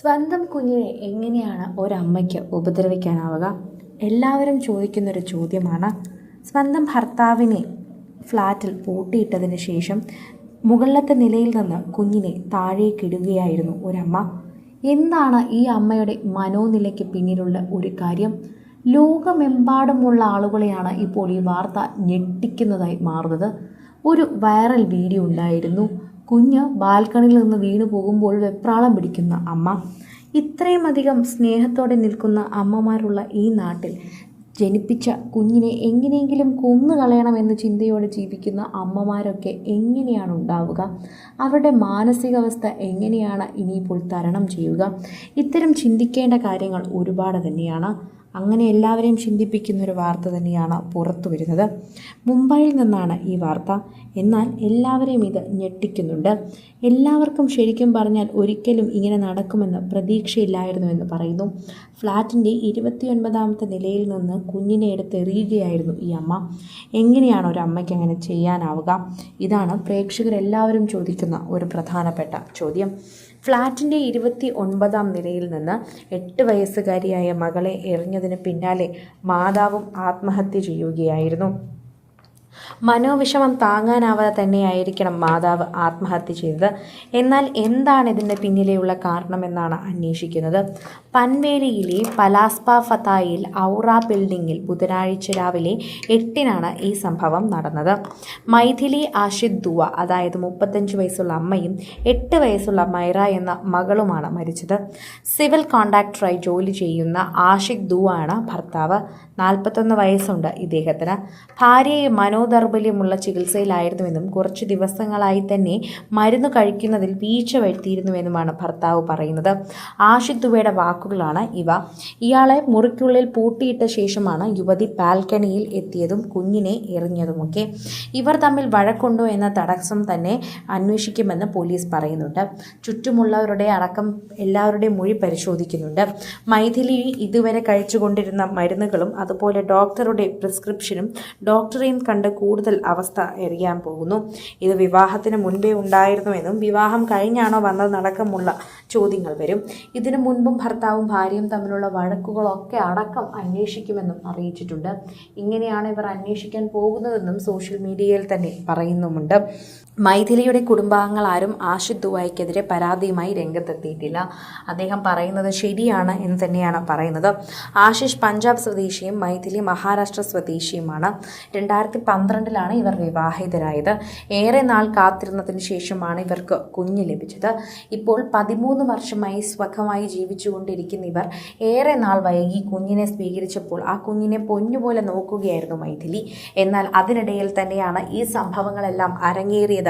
സ്വന്തം കുഞ്ഞിനെ എങ്ങനെയാണ് ഒരമ്മയ്ക്ക് ഉപദ്രവിക്കാനാവുക? എല്ലാവരും ചോദിക്കുന്നൊരു ചോദ്യമാണ്. സ്വന്തം ഭർത്താവിനെ ഫ്ലാറ്റിൽ പൂട്ടിയിട്ടതിന് ശേഷം മുകളിലത്തെ നിലയിൽ നിന്ന് കുഞ്ഞിനെ താഴേക്കിടുകയായിരുന്നു ഒരമ്മ. എന്താണ് ഈ അമ്മയുടെ മനോനിലയ്ക്ക് പിന്നിലുള്ള ഒരു കാര്യം? ലോകമെമ്പാടുമുള്ള ആളുകളെയാണ് ഇപ്പോൾ ഈ വാർത്ത ഞെട്ടിക്കുന്നതായി മാറുന്നത്. ഒരു വൈറൽ വീഡിയോ ഉണ്ടായിരുന്നു. കുഞ്ഞ് ബാൽക്കണിയിൽ നിന്ന് വീണു പോകുമ്പോൾ വെപ്രാളം പിടിക്കുന്ന അമ്മ. ഇത്രയും അധികം സ്നേഹത്തോടെ നിൽക്കുന്ന അമ്മമാരുള്ള ഈ നാട്ടിൽ ജനിപ്പിച്ച കുഞ്ഞിനെ എങ്ങനെയെങ്കിലും കൊന്നു കളയണമെന്ന ചിന്തയോടെ ജീവിക്കുന്ന അമ്മമാരൊക്കെ എങ്ങനെയാണ് ഉണ്ടാവുക? അവരുടെ മാനസികാവസ്ഥ എങ്ങനെയാണ് ഇനിയിപ്പോൾ തരണം ചെയ്യുക? ഇത്തരം ചിന്തിക്കേണ്ട കാര്യങ്ങൾ ഒരുപാട് തന്നെയാണ്. അങ്ങനെ എല്ലാവരെയും ചിന്തിപ്പിക്കുന്ന ഒരു വാർത്ത തന്നെയാണ് പുറത്തു വരുന്നത്. മുംബൈയിൽ നിന്നാണ് ഈ വാർത്ത. എന്നാൽ എല്ലാവരെയും ഇത് ഞെട്ടിക്കുന്നുണ്ട്. എല്ലാവർക്കും ശരിക്കും പറഞ്ഞാൽ ഒരിക്കലും ഇങ്ങനെ നടക്കുമെന്ന് പ്രതീക്ഷയില്ലായിരുന്നുവെന്ന് പറയുന്നു. ഫ്ലാറ്റിന്റെ ഇരുപത്തിയൊൻപതാമത്തെ നിലയിൽ നിന്ന് കുഞ്ഞിനെ എടുത്തെറിയുകയായിരുന്നു ഈ അമ്മ. എങ്ങനെയാണ് ഒരു അമ്മയ്ക്ക് അങ്ങനെ ചെയ്യാനാവുക? ഇതാണ് പ്രേക്ഷകരെല്ലാവരും ചോദിക്കുന്ന ഒരു പ്രധാനപ്പെട്ട ചോദ്യം. ഫ്ലാറ്റിന്റെ ഇരുപത്തി ഒൻപതാം നിലയിൽ നിന്ന് എട്ട് വയസ്സുകാരിയായ മകളെ എറിഞ്ഞതിന് പിന്നാലെ മാതാവും ആത്മഹത്യ ചെയ്യുകയായിരുന്നു. മനോവിഷമം താങ്ങാനാവാതെ തന്നെയായിരിക്കണം മാതാവ് ആത്മഹത്യ ചെയ്തത്. എന്നാൽ എന്താണ് ഇതിന്റെ പിന്നിലെയുള്ള കാരണമെന്നാണ് അന്വേഷിക്കുന്നത്. പൻവേലിയിലെ പലാസ്പ ഫത്തായിൽ ഔറ ബിൽഡിങ്ങിൽ ബുധനാഴ്ച രാവിലെ എട്ടിനാണ് ഈ സംഭവം നടന്നത്. മൈഥിലി ആഷിദ് ദുവ അതായത് മുപ്പത്തഞ്ച് വയസ്സുള്ള അമ്മയും എട്ട് വയസ്സുള്ള മൈറ എന്ന മകളുമാണ് മരിച്ചത്. സിവിൽ കോൺട്രാക്ടറായി ജോലി ചെയ്യുന്ന ആഷിഖ് ദുവ ആണ് ഭർത്താവ്. നാൽപ്പത്തൊന്ന് വയസ്സുണ്ട് ഇദ്ദേഹത്തിന്. ഭാര്യയെ മനോദൗർബല്യമുള്ള ചികിത്സയിലായിരുന്നുവെന്നും കുറച്ച് ദിവസങ്ങളായി തന്നെ മരുന്ന് കഴിക്കുന്നതിൽ വീഴ്ച വരുത്തിയിരുന്നുവെന്നുമാണ് ഭർത്താവ് പറയുന്നത്. ആഷിഖ് ദുബയുടെ വാക്കുകളാണ് ഇവ. ഇയാളെ മുറിക്കുള്ളിൽ പൂട്ടിയിട്ട ശേഷമാണ് യുവതി ബാൽക്കണിയിൽ എത്തിയതും കുഞ്ഞിനെ എറിഞ്ഞതുമൊക്കെ. ഇവർ തമ്മിൽ വഴക്കുണ്ടോ എന്ന തടസ്സം തന്നെ അന്വേഷിക്കുമെന്ന് പോലീസ് പറയുന്നുണ്ട്. ചുറ്റുമുള്ളവരുടെ അടക്കം എല്ലാവരുടെയും മൊഴി പരിശോധിക്കുന്നുണ്ട്. മൈഥിലി ഇതുവരെ കഴിച്ചുകൊണ്ടിരുന്ന മരുന്നുകളും അതുപോലെ ഡോക്ടറുടെ പ്രിസ്ക്രിപ്ഷനും ഡോക്ടറെയും കണ്ട് കൂടുതൽ അവസ്ഥ എറിയാൻ പോകുന്നു. ഇത് വിവാഹത്തിന് മുൻപേ ഉണ്ടായിരുന്നുവെന്നും വിവാഹം കഴിഞ്ഞാണോ വന്നതടക്കമുള്ള ചോദ്യങ്ങൾ വരും. ഇതിനു മുൻപും ഭർത്താവും ഭാര്യയും തമ്മിലുള്ള വഴക്കുകളൊക്കെ അടക്കം അന്വേഷിക്കുമെന്നും അറിയിച്ചിട്ടുണ്ട്. ഇങ്ങനെയാണ് ഇവർ അന്വേഷിക്കാൻ പോകുന്നതെന്നും സോഷ്യൽ മീഡിയയിൽ തന്നെ പറയുന്നുമുണ്ട്. മൈഥിലിയുടെ കുടുംബാംഗങ്ങൾ ആരും ആഷിദ് ദുബായിക്കെതിരെ പരാതിയുമായി രംഗത്തെത്തിയിട്ടില്ല. അദ്ദേഹം പറയുന്നത് ശരിയാണ് എന്ന് തന്നെയാണ് പറയുന്നത്. ആശിഷ് പഞ്ചാബ് സ്വദേശിയും മൈഥിലി മഹാരാഷ്ട്ര സ്വദേശിയുമാണ്. രണ്ടായിരത്തി പന്ത്രണ്ടിലാണ് ഇവർ വിവാഹിതരായത്. ഏറെ നാൾ കാത്തിരുന്നതിന് ശേഷമാണ് ഇവർക്ക് കുഞ്ഞ് ലഭിച്ചത്. ഇപ്പോൾ പതിമൂന്ന് വർഷമായി സ്വഖമായി ജീവിച്ചുകൊണ്ടിരിക്കുന്ന ഇവർ ഏറെ നാൾ വൈകി കുഞ്ഞിനെ സ്വീകരിച്ചപ്പോൾ ആ കുഞ്ഞിനെ പൊന്നുപോലെ നോക്കുകയായിരുന്നു മൈഥിലി. എന്നാൽ അതിനിടയിൽ തന്നെയാണ് ഈ സംഭവങ്ങളെല്ലാം അരങ്ങേറിയത്.